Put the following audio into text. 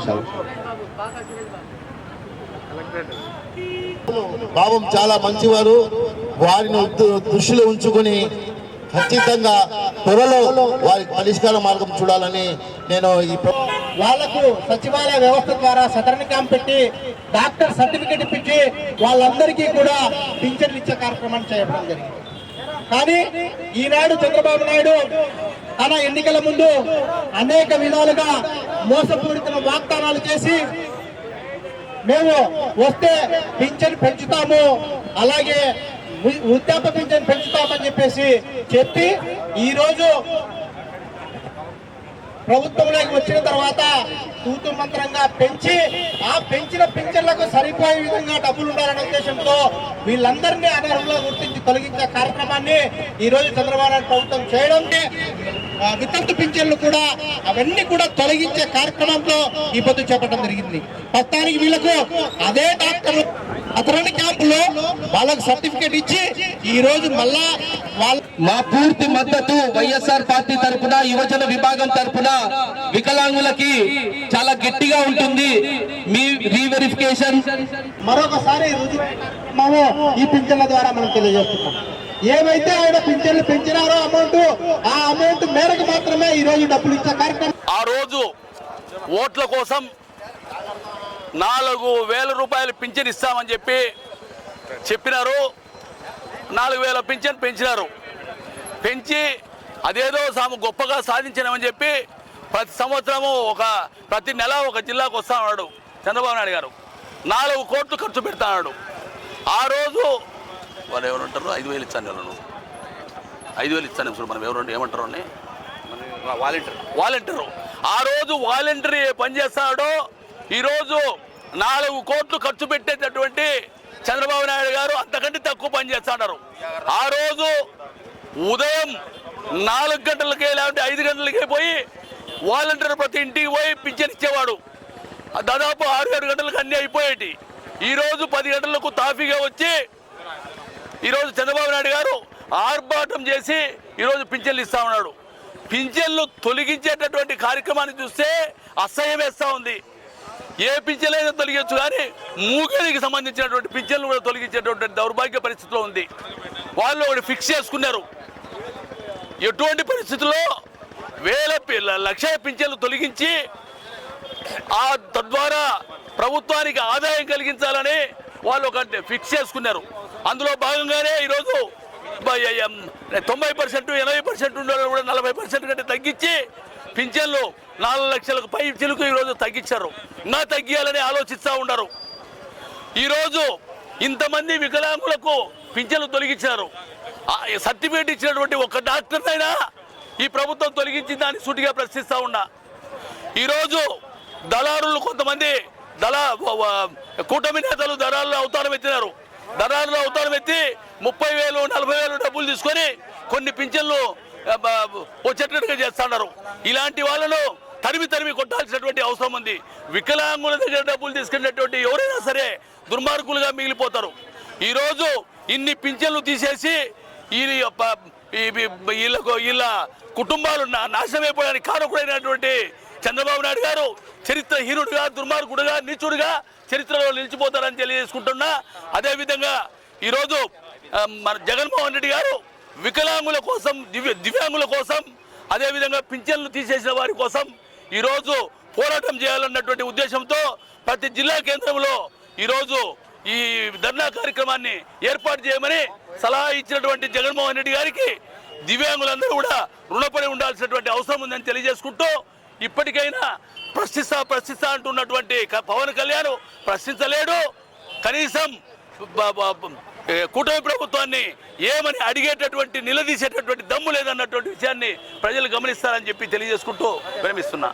నిమిషాలు బాబు చాలా మంచివారు వారిని దృష్టిలో ఉంచుకొని ఖచ్చితంగా త్వరలో వారికి పరిష్కార మార్గం చూడాలని నేను ఈ వాళ్ళకు సచివాలయ వ్యవస్థ ద్వారా సదరణ క్యాంప్ పెట్టి డాక్టర్ సర్టిఫికేట్ ఇప్పించి వాళ్ళందరికీ కూడా పింఛన్లు ఇచ్చే కార్యక్రమాన్ని చేయడం జరిగింది. కానీ ఈనాడు చంద్రబాబు నాయుడు తన ఎన్నికల ముందు అనేక విధాలుగా మోసపూరిత వాగ్దానాలు చేసి మేము వస్తే పింఛన్ పెంచుతాము అలాగే వృ- వృద్ధాప్య పింఛన్ పెంచుతామని చెప్పేసి చెప్పి ఈరోజు ప్రభుత్వంలోకి వచ్చిన తర్వాత తూతు మంత్రంగా పెంచి ఆ పెంచిన పింఛన్లకు సరిపోయే విధంగా డబ్బులు ఉండాలనే ఉద్దేశంతో వీళ్ళందరినీ అనర్హులుగా గుర్తించి తొలగించే కార్యక్రమాన్ని ఈ రోజు చంద్రబాబు నాయుడు ప్రభుత్వం చేయడం. వితంతు పింఛన్లు కూడా అవన్నీ కూడా తొలగించే కార్యక్రమంలో ఈ పొద్దు చేపట్టడం జరిగింది. ప్రస్తుతానికి వీళ్ళకు అదే డాక్టర్లు అతని క్యాంపులో వాళ్ళకు సర్టిఫికేట్ ఇచ్చి ఈ రోజు మళ్ళా మా పూర్తి మద్దతు వైఎస్ఆర్ పార్టీ తరపున యువజన విభాగం తరపున వికలాంగులకి చాలా గట్టిగా ఉంటుంది. మీ రీవెరిఫికేషన్ మరొకసారి రుజువు ఈ పింఛన్ల ద్వారా మనం తెలియజేస్తున్నాం. ఏమైతే ఆయన పింఛన్లు పెంచినారో అమౌంట్ ఆ అమౌంట్ మేరకు మాత్రమే ఈ రోజు డబ్బులు ఇచ్చే కార్యక్రమం. ఆ రోజు ఓట్ల కోసం నాలుగు వేల రూపాయలు పింఛన్ ఇస్తామని చెప్పి చెప్పినారు. నాలుగు వేల పింఛన్ పెంచినారు. పెంచి అదేదో సాము గొప్పగా సాధించినామని చెప్పి ప్రతి సంవత్సరము ఒక ప్రతి నెల ఒక జిల్లాకు వస్తా ఉన్నాడు చంద్రబాబు నాయుడు గారు. నాలుగు కోట్లు ఖర్చు పెడతాడు ఆ రోజు వాళ్ళు ఎవరు ఉంటారు? ఐదు వేలు ఇచ్చాను నేను. ఐదు వేలు ఇస్తాను చూడు మనం ఎవరు ఏమంటారు అని వాలంటీర్. వాలంటీర్. ఆ రోజు వాలంటీర్ ఏ పని చేస్తాడో ఈరోజు నాలుగు కోట్లు ఖర్చు పెట్టేటటువంటి చంద్రబాబు నాయుడు గారు అంతకంటే తక్కువ పని చేస్తున్నారు. ఆ రోజు ఉదయం నాలుగు గంటలకే లేదంటే ఐదు గంటలకే పోయి వాలంటీర్ ప్రతి ఇంటికి పోయి పింఛన్ ఇచ్చేవాడు. దాదాపు ఆరు ఏడు గంటలకు అన్నీ అయిపోయేటి. ఈరోజు పది గంటలకు తాఫీగా వచ్చి ఈరోజు చంద్రబాబు నాయుడు గారు ఆర్భాటం చేసి ఈరోజు పింఛన్లు ఇస్తా ఉన్నాడు. పింఛన్లు తొలగించేటటువంటి కార్యక్రమాన్ని చూస్తే అసహ్యం వేస్తూ ఉంది. ఏ పింఛన్లైనా తొలగించు కానీ మూగడికి సంబంధించినటువంటి పింఛన్లు కూడా తొలగించేటువంటి దౌర్భాగ్య పరిస్థితిలో ఉంది. వాళ్ళు ఒకటి ఫిక్స్ చేసుకున్నారు. ఎటువంటి పరిస్థితుల్లో వేల లక్ష పింఛన్లు తొలగించి ఆ తద్వారా ప్రభుత్వానికి ఆదాయం కలిగించాలని వాళ్ళు ఒక ఫిక్స్ చేసుకున్నారు. అందులో భాగంగానే ఈరోజు తొంభై పర్సెంట్ ఎనభై పర్సెంట్ ఉండే కూడా నలభై పర్సెంట్ కంటే తగ్గించి పింఛన్లు నాలుగు లక్షలకు పై చిలుకు ఈరోజు తగ్గించారు. ఇంకా తగ్గియాలని ఆలోచిస్తూ ఉన్నారు. ఈరోజు ఇంతమంది వికలాంగులకు పింఛన్లు తొలగించారు. సర్టిఫికేట్ ఇచ్చినటువంటి ఒక డాక్టర్నైనా ఈ ప్రభుత్వం తొలగించిందని సూటిగా ప్రశ్నిస్తూ ఉన్నా. ఈరోజు దళారులు కొంతమంది దళ కూటమి నేతలు దళారులు అవతారం ఎత్తినారు. దళారులు అవతారం ఎత్తి ముప్పై వేలు నలభై వేలు డబ్బులు తీసుకొని కొన్ని పింఛన్లు వచ్చేటట్టుగా చేస్తున్నారు ఇలాంటి వాళ్ళను తరిమి తరిమి కొట్టాల్సినటువంటి అవసరం ఉంది. వికలాంగుల దగ్గర డబ్బులు తీసుకునేటువంటి ఎవరైనా సరే దుర్మార్గులుగా మిగిలిపోతారు. ఈరోజు ఇన్ని పింఛన్లు తీసేసి ఈ యొక్క వీళ్ళకు వీళ్ళ కుటుంబాలు నా- నాశనమైపోవడానికి కారకుడైనటువంటి చంద్రబాబు నాయుడు గారు చరిత్రహీనుడిగా దుర్మార్గుడుగా నీచుడుగా చరిత్రలో నిలిచిపోతారని తెలియజేసుకుంటున్నా. అదేవిధంగా ఈరోజు మన జగన్మోహన్ రెడ్డి గారు వికలాంగుల కోసం దివ్య దివ్యాంగుల కోసం అదేవిధంగా పింఛన్లు తీసేసిన వారి కోసం ఈరోజు పోరాటం చేయాలన్నటువంటి ఉద్దేశంతో ప్రతి జిల్లా కేంద్రంలో ఈరోజు ఈ ధర్నా కార్యక్రమాన్ని ఏర్పాటు చేయమని సలహా ఇచ్చినటువంటి జగన్మోహన్ రెడ్డి గారికి దివ్యాంగులందరూ కూడా రుణపడి ఉండాల్సినటువంటి అవసరం ఉందని తెలియజేసుకుంటూ ఇప్పటికైనా ప్రశ్నిస్తా ప్రశ్నిస్తా అంటున్నటువంటి పవన్ కళ్యాణ్ ప్రశ్నించలేడు. కనీసం కూటమి ప్రభుత్వాన్ని ఏమని అడిగేటటువంటి నిలదీసేటటువంటి దమ్ము లేదన్నటువంటి విషయాన్ని ప్రజలు గమనిస్తారని చెప్పి తెలియజేసుకుంటూ విరమిస్తున్నా.